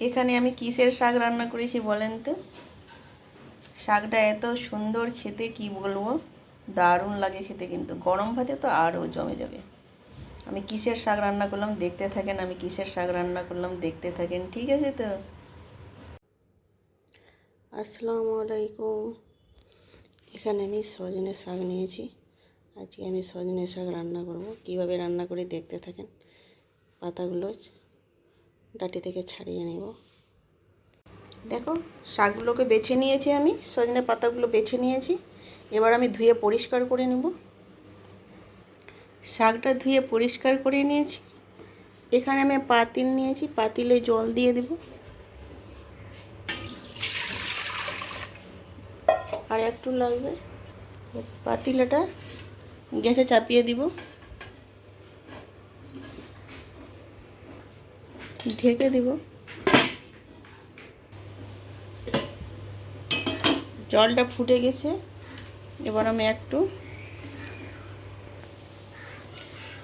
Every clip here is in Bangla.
এখানে আমি কিসের শাক রান্না করেছি বলেন তো? শাকটা এত সুন্দর খেতে, কি বলব? দারুণ লাগে খেতে কিন্তু। গরম ভাতে তো আরও জমে যাবে। আমি কিসের শাক রান্না করলাম দেখতে থাকেন, আমি কিসের শাক রান্না করলাম দেখতে থাকেন, ঠিক আছে তো? আসসালামু আলাইকুম। এখানে আমি সজনে শাক নিয়েছি। আজকে আমি সজনে শাক রান্না করব। কীভাবে রান্না করে দেখতে থাকেন। পাতাগুলো ডাটি থেকে ছাড়িয়ে নেব। দেখো, শাকগুলোকে বেছে নিয়েছি আমি, সজনে পাতাগুলো বেছে নিয়েছি। এবার আমি ধুয়ে পরিষ্কার করে নেব। শাকটা ধুয়ে পরিষ্কার করে নিয়েছি। এখানে আমি পাতিল নিয়েছি, পাতিলে জল দিয়ে দেব। আর একটু লাগবে, পাতিলাটা গ্যাসে চাপিয়ে দিব। ঢেকে দিব। জলটা ফুটে গেছে। এবার আমি একটু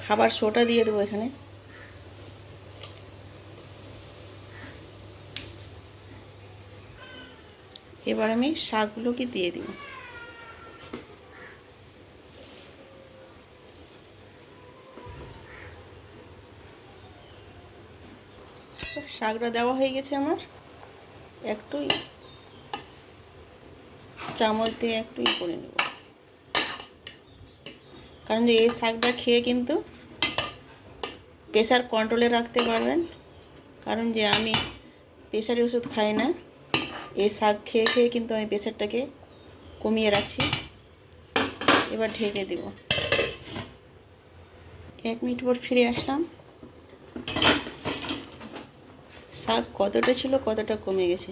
খাবার সোটা দিয়ে দেবো এখানে। এবার আমি শাকগুলোকে দিয়ে দিব। শাকটা দেওয়া হয়ে গেছে আমার। একটু চামচ দিয়ে একটু ই করে নেব। কারণ যে এই শাকটা খেয়ে কিন্তু প্রেশার কন্ট্রোলে রাখতে পারবেন। কারণ যে আমি প্রেশারের ওষুধ খাই না, এই শাক খেয়ে খেয়ে কিন্তু আমি প্রেশারটাকে কমিয়ে রাখছি। এবার ঢেকে দেব। এক মিনিট পর ফিরে আসলাম। শাক কতটা ছিল, কতটা কমে গেছে।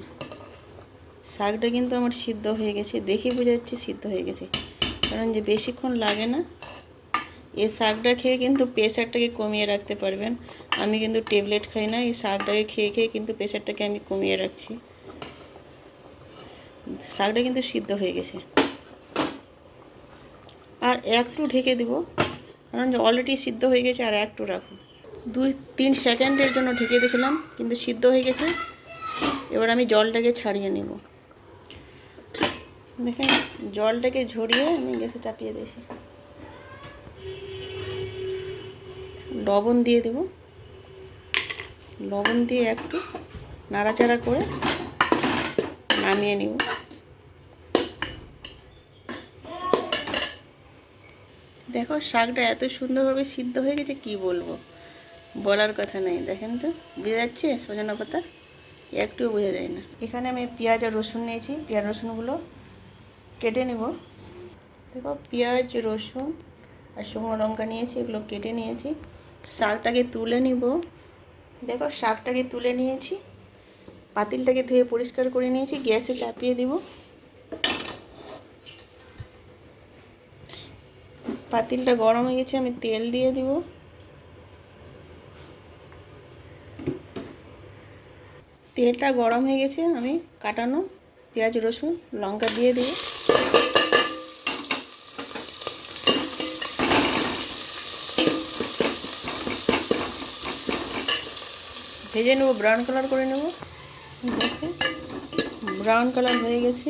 শাকটা কিন্তু আমার সিদ্ধ হয়ে গেছে, দেখে বোঝা যাচ্ছে সিদ্ধ হয়ে গেছে। কারণ যে বেশিক্ষণ লাগে না, এই শাকটা খেয়ে কিন্তু প্রেশারটাকে কমিয়ে রাখতে পারবেন। আমি কিন্তু ট্যাবলেট খাই না, এই শাকটাকে খেয়ে খেয়ে কিন্তু প্রেশারটাকে আমি কমিয়ে রাখছি। শাকটা কিন্তু সিদ্ধ হয়ে গেছে। আর একটু ঢেকে দেব, কারণ যে অলরেডি সিদ্ধ হয়ে গেছে আর একটু রাখুন দুই, তিন সেকেন্ডের জন্য ঢেকে দিয়েছিলাম, কিন্তু সিদ্ধ হয়ে গেছে। এবার আমি জলটাকে ছাড়িয়ে নেব। দেখেন, জলটাকে ঝরিয়ে আমি গ্যাসে চাপিয়ে দিয়েছি। লবণ দিয়ে দেব। লবণ দিয়ে একটু নাড়াচাড়া করে নামিয়ে নেব। দেখো, শাকটা এত সুন্দরভাবে সিদ্ধ হয়ে গেছে, কি বলব? বলার কথা নেই, দেখেন তো? বোঝা যাচ্ছে? সজনা পাতা? একটুও বোঝা যায় না। এখানে আমি পেঁয়াজ আর রসুন নিয়েছি। পেঁয়াজ রসুনগুলো কেটে নেব। দেখো, পেঁয়াজ, রসুন আর শুকনো লঙ্কা নিয়েছি, এগুলো কেটে নিয়েছি। শাকটাকে তুলে নিব। দেখো, শাকটাকে তুলে নিয়েছি। পাতিলটাকে ধুয়ে পরিষ্কার করে নিয়েছি। গ্যাসে চাপিয়ে দিব। পাতিলটা গরম হয়ে গেছে, আমি তেল দিয়ে দিব। তেলটা গরম হয়ে গেছে, আমি কাটানো পেঁয়াজ, রসুন, লঙ্কা দিয়ে দিব। ভেজে নেব ব্রাউন কালার করে নেব। দেখে ব্রাউন কালার হয়ে গেছে।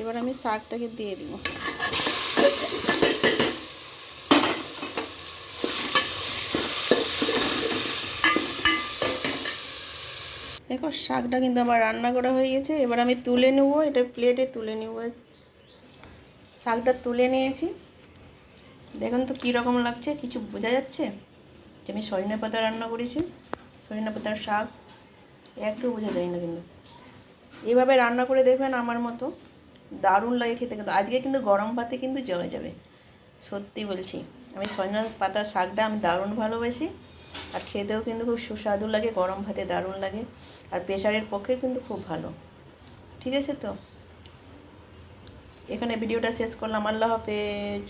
এবার আমি শাকটাকে দিয়ে দিব। দেখো, শাকটা কিন্তু আমার রান্না করা হয়ে গেছে। এবার আমি তুলে নেব, এটা প্লেটে তুলে নেব। শাকটা তুলে নিয়েছি। দেখুন তো কীরকম লাগছে, কিছু বোঝা যাচ্ছে? যে আমি সজনে পাতা রান্না করেছি সজনে পাতার শাক, একটু বোঝা যায় না কিন্তু। এইভাবে রান্না করে দেখবেন আমার মতো দারুণ লাগে খেতে কিন্তু। আজকে কিন্তু গরম ভাতে কিন্তু জমে যাবে, সত্যি বলছি। আমি সজনা পাতার শাকটা আমি দারুণ ভালোবাসি। আর খেতেও কিন্তু খুব সুস্বাদু লাগে, গরম ভাতে দারুণ লাগে। আর প্রেশারের পক্ষে কিন্তু খুব ভালো। ঠিক আছে তো? এখানে ভিডিওটা শেষ করলাম। আল্লাহ হাফেজ।